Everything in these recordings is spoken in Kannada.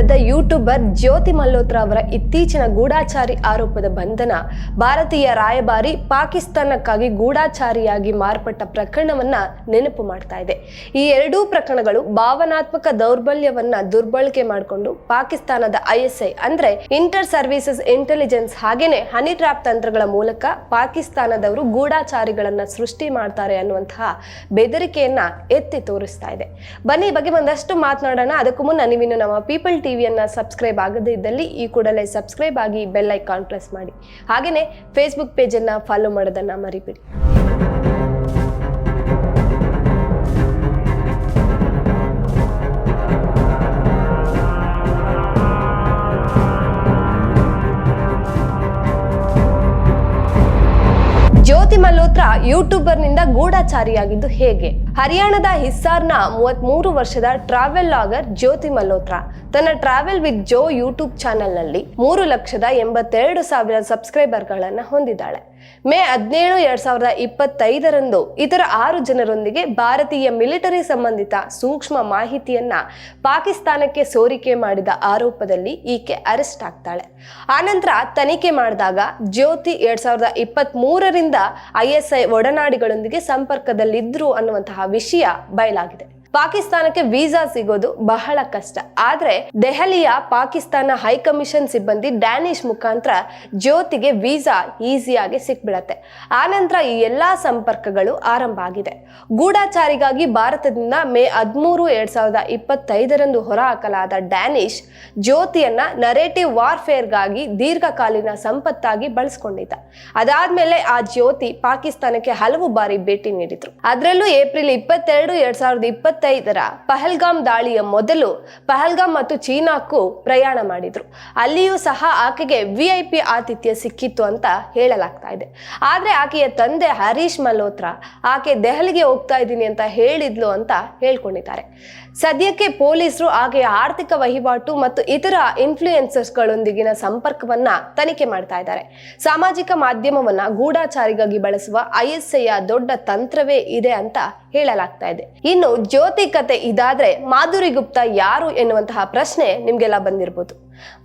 ನೆಲದ ಯೂಟ್ಯೂಬರ್ ಜ್ಯೋತಿ ಮಲ್ಹೋತ್ರಾ ಅವರ ಇತ್ತೀಚಿನ ಗೂಢಾಚಾರಿ ಆರೋಪದ ಬಂಧನ, ಭಾರತೀಯ ರಾಯಭಾರಿ ಪಾಕಿಸ್ತಾನಕ್ಕಾಗಿ ಗೂಢಾಚಾರಿಯಾಗಿ ಮಾರ್ಪಟ್ಟ ಪ್ರಕರಣವನ್ನ ನೆನಪು ಮಾಡ್ತಾ ಇದೆ. ಈ ಎರಡೂ ಪ್ರಕರಣಗಳು ಭಾವನಾತ್ಮಕ ದೌರ್ಬಲ್ಯವನ್ನ ದುರ್ಬಳಕೆ ಮಾಡಿಕೊಂಡು ಪಾಕಿಸ್ತಾನದ ಐಎಸ್ಐ ಅಂದ್ರೆ ಇಂಟರ್ ಸರ್ವಿಸಸ್ ಇಂಟೆಲಿಜೆನ್ಸ್ ಹಾಗೇನೆ ಹನಿ ಟ್ರಾಪ್ ತಂತ್ರಗಳ ಮೂಲಕ ಪಾಕಿಸ್ತಾನದವರು ಗೂಢಾಚಾರಿಗಳನ್ನ ಸೃಷ್ಟಿ ಮಾಡ್ತಾರೆ ಅನ್ನುವಂತಹ ಬೆದರಿಕೆಯನ್ನ ಎತ್ತಿ ತೋರಿಸ್ತಾ ಇದೆ. ಬನ್ನಿ ಬಗ್ಗೆ ಒಂದಷ್ಟು ಮಾತನಾಡೋಣ. ಅದಕ್ಕೂ ಮುನ್ನ ನೀವಿನ್ನು ನಮ್ಮ ಪೀಪಲ್ ಟಿವಿಯನ್ನ ಸಬ್ಸ್ಕ್ರೈಬ್ ಆಗದೇ ಇದ್ದಲ್ಲಿ ಈ ಕೂಡಲೇ ಸಬ್ಸ್ಕ್ರೈಬ್ ಆಗಿ ಬೆಲ್ ಐಕಾನ್ ಪ್ರೆಸ್ ಮಾಡಿ. ಹಾಗೆಯೇ ಫೇಸ್ಬುಕ್ ಪೇಜನ್ನು ಫಾಲೋ ಮಾಡೋದನ್ನ ಮರಿಬೇಡಿ. ಜ್ಯೋತಿ ಯೂಟ್ಯೂಬರ್ನಿಂದ ಗೂಢಾಚಾರಿಯಾಗಿದ್ದು ಹೇಗೆ? ಹರಿಯಾಣದ ಹಿಸ್ಸಾರ್ನ ಮೂವತ್ಮೂರು ವರ್ಷದ ಟ್ರಾವೆಲ್ ಲಾಗರ್ ಜ್ಯೋತಿ ಮಲ್ಹೋತ್ರಾ. ತನ್ನ ಟ್ರಾವೆಲ್ ವಿತ್ ಜೋ ಯೂಟ್ಯೂಬ್ ಚಾನೆಲ್ನಲ್ಲಿ ಮೂರು ಲಕ್ಷದ ಎಂಬತ್ತೆರಡು ಸಾವಿರ ಸಬ್ಸ್ಕ್ರೈಬರ್ಗಳನ್ನು ಹೊಂದಿದ್ದಾಳೆ. ಮೇ ಹದಿನೇಳು ಎರಡ್ ಸಾವಿರದ ಇಪ್ಪತ್ತೈದರಂದು ಇತರ ಆರು ಜನರೊಂದಿಗೆ ಭಾರತೀಯ ಮಿಲಿಟರಿ ಸಂಬಂಧಿತ ಸೂಕ್ಷ್ಮ ಮಾಹಿತಿಯನ್ನ ಪಾಕಿಸ್ತಾನಕ್ಕೆ ಸೋರಿಕೆ ಮಾಡಿದ ಆರೋಪದಲ್ಲಿ ಈಕೆ ಅರೆಸ್ಟ್ ಆಗ್ತಾಳೆ. ಆನಂತರ ತನಿಖೆ ಮಾಡಿದಾಗ ಜ್ಯೋತಿ ಎರಡ್ ಸಾವಿರದ ಇಪ್ಪತ್ತ್ ಮೂರರಿಂದ ಐಎಸ್ಐ ಒಡನಾಡಿಗಳೊಂದಿಗೆ ಸಂಪರ್ಕದಲ್ಲಿದ್ದರು ಅನ್ನುವಂತಹ ವಿಷಯ ಬಯಲಾಗಿದೆ. ಪಾಕಿಸ್ತಾನಕ್ಕೆ ವೀಸಾ ಸಿಗೋದು ಬಹಳ ಕಷ್ಟ. ಆದ್ರೆ ದೆಹಲಿಯ ಪಾಕಿಸ್ತಾನ ಹೈಕಮಿಷನ್ ಸಿಬ್ಬಂದಿ ಡ್ಯಾನಿಶ್ ಮುಖಾಂತರ ಜ್ಯೋತಿಗೆ ವೀಸಾ ಈಸಿಯಾಗಿ ಸಿಕ್ಬಿಡತ್ತೆ. ಆನಂತರ ಈ ಎಲ್ಲಾ ಸಂಪರ್ಕಗಳು ಆರಂಭ ಆಗಿದೆ. ಗೂಢಾಚಾರಿಗಾಗಿ ಭಾರತದಿಂದ ಮೇ ಹದಿಮೂರು ಎರಡ್ ಸಾವಿರದ ಇಪ್ಪತ್ತೈದರಂದು ಹೊರಹಾಕಲಾದ ಡ್ಯಾನಿಶ್ ಜ್ಯೋತಿಯನ್ನ ನರೇಟಿವ್ ವಾರ್ಫೇರ್ಗಾಗಿ ದೀರ್ಘಕಾಲೀನ ಸಂಪತ್ತಾಗಿ ಬಳಸ್ಕೊಂಡಿದ್ದ. ಅದಾದ್ಮೇಲೆ ಆ ಜ್ಯೋತಿ ಪಾಕಿಸ್ತಾನಕ್ಕೆ ಹಲವು ಬಾರಿ ಭೇಟಿ ನೀಡಿದ್ರು. ಅದರಲ್ಲೂ ಏಪ್ರಿಲ್ ಇಪ್ಪತ್ತೆರಡು ಎರಡ್ ಸಾವಿರದ ಇಪ್ಪತ್ತೈದರ ಪಹಲ್ಗಾಮ್ ದಾಳಿಯ ಮೊದಲು ಪಹಲ್ಗಾಮ್ ಮತ್ತು ಚೀನಾಕ್ಕೂ ಪ್ರಯಾಣ ಮಾಡಿದ್ರು. ಅಲ್ಲಿಯೂ ಸಹ ಆಕೆಗೆ ವಿ ಐ ಪಿ ಆತಿಥ್ಯ ಸಿಕ್ಕಿತ್ತು ಅಂತ ಹೇಳಲಾಗ್ತಾ ಇದೆ. ಆದ್ರೆ ಆಕೆಯ ತಂದೆ ಹರೀಶ್ ಮಲ್ಹೋತ್ರಾ ಆಕೆ ದೆಹಲಿಗೆ ಹೋಗ್ತಾ ಇದ್ದೀನಿ ಅಂತ ಹೇಳಿದ್ಲು ಅಂತ ಹೇಳ್ಕೊಂಡಿದ್ದಾರೆ. ಸದ್ಯಕ್ಕೆ ಪೊಲೀಸರು ಆಕೆಯ ಆರ್ಥಿಕ ವಹಿವಾಟು ಮತ್ತು ಇತರ ಇನ್ಫ್ಲೂಯೆನ್ಸರ್ಸ್ಗಳೊಂದಿಗಿನ ಸಂಪರ್ಕವನ್ನ ತನಿಖೆ ಮಾಡ್ತಾ ಇದ್ದಾರೆ. ಸಾಮಾಜಿಕ ಮಾಧ್ಯಮವನ್ನ ಗೂಢಾಚಾರಿಗಾಗಿ ಬಳಸುವ ಐಎಸ್ಐಯ ದೊಡ್ಡ ತಂತ್ರವೇ ಇದೆ ಅಂತ ಹೇಳಲಾಗ್ತಾ ಇದೆ. ಇನ್ನು ಜ್ಯೋತಿ ಕತೆ ಇದಾದ್ರೆ ಮಾಧುರಿ ಗುಪ್ತಾ ಯಾರು ಎನ್ನುವಂತಹ ಪ್ರಶ್ನೆ ನಿಮ್ಗೆಲ್ಲ ಬಂದಿರಬಹುದು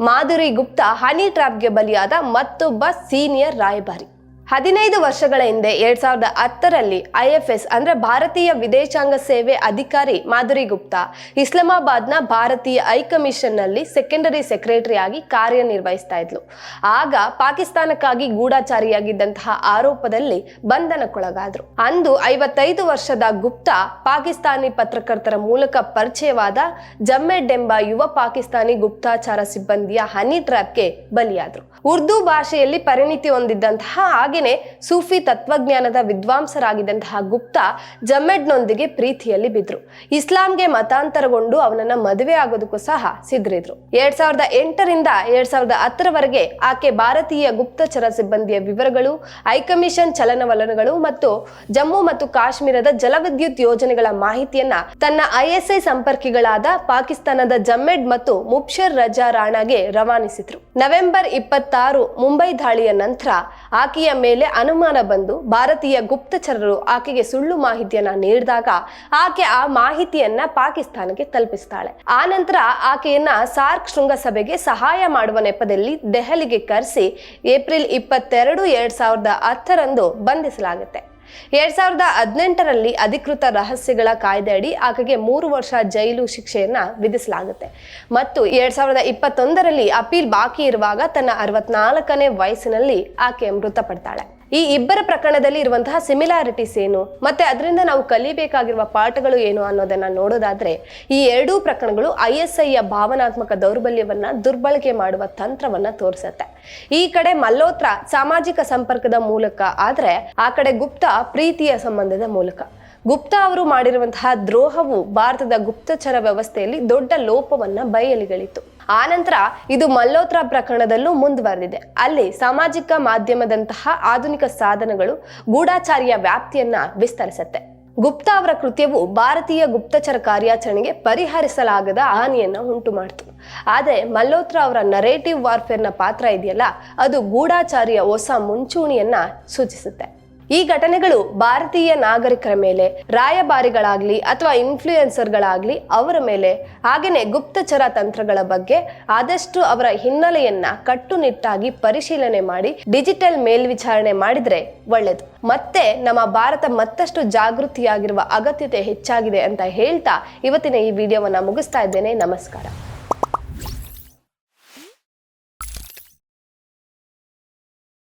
ಮಾಧುರಿ ಗುಪ್ತಾ ಹನಿ ಟ್ರ್ಯಾಪ್ಗೆ ಬಲಿಯಾದ ಮತ್ತೊಬ್ಬ ಸೀನಿಯರ್ ರಾಯಭಾರಿ. ಹದಿನೈದು ವರ್ಷಗಳ ಹಿಂದೆ ಎರಡ್ ಸಾವಿರದ ಹತ್ತರಲ್ಲಿ ಐಎಫ್ಎಸ್ ಅಂದ್ರೆ ಭಾರತೀಯ ವಿದೇಶಾಂಗ ಸೇವೆ ಅಧಿಕಾರಿ ಮಾಧುರಿ ಗುಪ್ತಾ ಇಸ್ಲಾಮಾಬಾದ್ನ ಭಾರತೀಯ ಹೈಕಮಿಷನ್ನಲ್ಲಿ ಸೆಕೆಂಡರಿ ಸೆಕ್ರೆಟರಿ ಆಗಿ ಕಾರ್ಯನಿರ್ವಹಿಸ್ತಾ ಇದ್ಲು. ಆಗ ಪಾಕಿಸ್ತಾನಕ್ಕಾಗಿ ಗೂಢಾಚಾರಿಯಾಗಿದ್ದಂತಹ ಆರೋಪದಲ್ಲಿ ಬಂಧನಕ್ಕೊಳಗಾದ್ರು. ಅಂದು ಐವತ್ತೈದು ವರ್ಷದ ಗುಪ್ತಾ ಪಾಕಿಸ್ತಾನಿ ಪತ್ರಕರ್ತರ ಮೂಲಕ ಪರಿಚಯವಾದ ಜಮ್ಮೆಡ್ ಎಂಬ ಯುವ ಪಾಕಿಸ್ತಾನಿ ಗುಪ್ತಾಚಾರ ಸಿಬ್ಬಂದಿಯ ಹನಿ ಟ್ರ್ಯಾಪ್ಗೆ ಬಲಿಯಾದ್ರು. ಉರ್ದು ಭಾಷೆಯಲ್ಲಿ ಪರಿಣಿತಿ ಹೊಂದಿದ್ದಂತಹ ಹಾಗೇನೆ ಸೂಫಿ ತತ್ವಜ್ಞಾನದ ವಿದ್ವಾಂಸರಾಗಿದ್ದಂತಹ ಗುಪ್ತಾ ಜಮ್ಮೆಡ್ನೊಂದಿಗೆ ಪ್ರೀತಿಯಲ್ಲಿ ಬಿದ್ರು. ಇಸ್ಲಾಂಗೆ ಮತಾಂತರಗೊಂಡು ಅವನನ್ನ ಮದುವೆ ಆಗೋದಕ್ಕೂ ಸಹ ಸಿದ್ರಿದ್ರು ಎರಡ್ ಸಾವಿರದ ಎಂಟರಿಂದ ಎರಡ್ ಸಾವಿರದ ಹತ್ತರವರೆಗೆ ಆಕೆ ಭಾರತೀಯ ಗುಪ್ತಚರ ಸಿಬ್ಬಂದಿಯ ವಿವರಗಳು, ಹೈಕಮಿಷನ್ ಚಲನವಲನಗಳು ಮತ್ತು ಜಮ್ಮು ಮತ್ತು ಕಾಶ್ಮೀರದ ಜಲವಿದ್ಯುತ್ ಯೋಜನೆಗಳ ಮಾಹಿತಿಯನ್ನ ತನ್ನ ಐಎಸ್ಐ ಸಂಪರ್ಕಿಗಳಾದ ಪಾಕಿಸ್ತಾನದ ಜಮ್ಮೆಡ್ ಮತ್ತು ಮುಪ್ಷರ್ ರಜಾ ರಾಣಾಗೆ ರವಾನಿಸಿದ್ರು. ನವೆಂಬರ್ ಇಪ್ಪತ್ತಾರು ಮುಂಬೈ ದಾಳಿಯ ನಂತರ ಆಕೆಯ ಮೇಲೆ ಅನುಮಾನ ಬಂದು ಭಾರತೀಯ ಗುಪ್ತಚರರು ಆಕೆಗೆ ಸುಳ್ಳು ಮಾಹಿತಿಯನ್ನ ನೀಡಿದಾಗ ಆಕೆ ಆ ಮಾಹಿತಿಯನ್ನ ಪಾಕಿಸ್ತಾನಕ್ಕೆ ತಲುಪಿಸ್ತಾಳೆ. ಆ ನಂತರ ಆಕೆಯನ್ನ ಸಾರ್ಕ್ ಶೃಂಗಸಭೆಗೆ ಸಹಾಯ ಮಾಡುವ ನೆಪದಲ್ಲಿ ದೆಹಲಿಗೆ ಕರೆಸಿ ಏಪ್ರಿಲ್ ಇಪ್ಪತ್ತೆರಡು, ಎರಡ್ ಸಾವಿರದ ಹತ್ತರಂದು ಬಂಧಿಸಲಾಗುತ್ತೆ. ಎರಡ್ ಸಾವಿರದ ಹದಿನೆಂಟರಲ್ಲಿ ಅಧಿಕೃತ ರಹಸ್ಯಗಳ ಕಾಯ್ದೆಯಡಿ ಆಕೆಗೆ ಮೂರು ವರ್ಷ ಜೈಲು ಶಿಕ್ಷೆಯನ್ನ ವಿಧಿಸಲಾಗುತ್ತೆ. ಮತ್ತು ಎರಡ್ ಸಾವಿರದ ಇಪ್ಪತ್ತೊಂದರಲ್ಲಿ ಅಪೀಲ್ ಬಾಕಿ ಇರುವಾಗ ತನ್ನ ಅರವತ್ನಾಲ್ಕನೇ ವಯಸ್ಸಿನಲ್ಲಿ ಆಕೆ ಮೃತಪಡ್ತಾಳೆ. ಈ ಇಬ್ಬರ ಪ್ರಕರಣದಲ್ಲಿ ಇರುವಂತಹ ಸಿಮಿಲಾರಿಟೀಸ್ ಏನು? ಮತ್ತೆ ಅದರಿಂದ ನಾವು ಕಲಿಬೇಕಾಗಿರುವ ಪಾಠಗಳು ಏನು ಅನ್ನೋದನ್ನ ನೋಡೋದಾದ್ರೆ, ಈ ಎರಡೂ ಪ್ರಕರಣಗಳು ಐ ಎಸ್ ಐಯ ಭಾವನಾತ್ಮಕ ದೌರ್ಬಲ್ಯವನ್ನ ದುರ್ಬಳಕೆ ಮಾಡುವ ತಂತ್ರವನ್ನ ತೋರಿಸುತ್ತೆ. ಈ ಕಡೆ ಮಲ್ಲೋತ್ರ ಸಾಮಾಜಿಕ ಸಂಪರ್ಕದ ಮೂಲಕ, ಆದ್ರೆ ಆ ಕಡೆ ಗುಪ್ತ ಪ್ರೀತಿಯ ಸಂಬಂಧದ ಮೂಲಕ. ಗುಪ್ತಾ ಅವರು ಮಾಡಿರುವಂತಹ ದ್ರೋಹವು ಭಾರತದ ಗುಪ್ತಚರ ವ್ಯವಸ್ಥೆಯಲ್ಲಿ ದೊಡ್ಡ ಲೋಪವನ್ನ ಬಯಲಿಗಳಿತ್ತು. ಆನಂತರ ಇದು ಮಲ್ಲೋತ್ರ ಪ್ರಕರಣದಲ್ಲೂ ಮುಂದುವರೆದಿದೆ. ಅಲ್ಲಿ ಸಾಮಾಜಿಕ ಮಾಧ್ಯಮದಂತಹ ಆಧುನಿಕ ಸಾಧನಗಳು ಗೂಢಾಚಾರಿಯ ವ್ಯಾಪ್ತಿಯನ್ನ ವಿಸ್ತರಿಸುತ್ತೆ. ಗುಪ್ತಾ ಅವರ ಕೃತ್ಯವು ಭಾರತೀಯ ಗುಪ್ತಚರ ಕಾರ್ಯಾಚರಣೆಗೆ ಪರಿಹರಿಸಲಾಗದ ಹಾನಿಯನ್ನ ಉಂಟು ಮಾಡಿತು ಆದರೆ ಮಲ್ಲೋತ್ರ ಅವರ ನರೇಟಿವ್ ವಾರ್ಫೇರ್ನ ಪಾತ್ರ ಇದೆಯಲ್ಲ, ಅದು ಗೂಢಾಚಾರಿಯ ಹೊಸ ಮುಂಚೂಣಿಯನ್ನ ಸೂಚಿಸುತ್ತೆ. ಈ ಘಟನೆಗಳು ಭಾರತೀಯ ನಾಗರಿಕರ ಮೇಲೆ, ರಾಯಭಾರಿಗಳಾಗ್ಲಿ ಅಥವಾ ಇನ್ಫ್ಲೂಯೆನ್ಸರ್ಗಳಾಗ್ಲಿ ಅವರ ಮೇಲೆ ಹಾಗೆಯೇ ಗುಪ್ತಚರ ತಂತ್ರಗಳ ಬಗ್ಗೆ ಆದಷ್ಟು ಅವರ ಹಿನ್ನೆಲೆಯನ್ನ ಕಟ್ಟುನಿಟ್ಟಾಗಿ ಪರಿಶೀಲನೆ ಮಾಡಿ, ಡಿಜಿಟಲ್ ಮೇಲ್ವಿಚಾರಣೆ ಮಾಡಿದ್ರೆ ಒಳ್ಳೇದು. ಮತ್ತೆ ನಮ್ಮ ಭಾರತ ಮತ್ತಷ್ಟು ಜಾಗೃತಿಯಾಗಿರುವ ಅಗತ್ಯತೆ ಹೆಚ್ಚಾಗಿದೆ ಅಂತ ಹೇಳ್ತಾ ಇವತ್ತಿನ ಈ ವಿಡಿಯೋವನ್ನ ಮುಗಿಸ್ತಾ ಇದ್ದೇನೆ. ನಮಸ್ಕಾರ.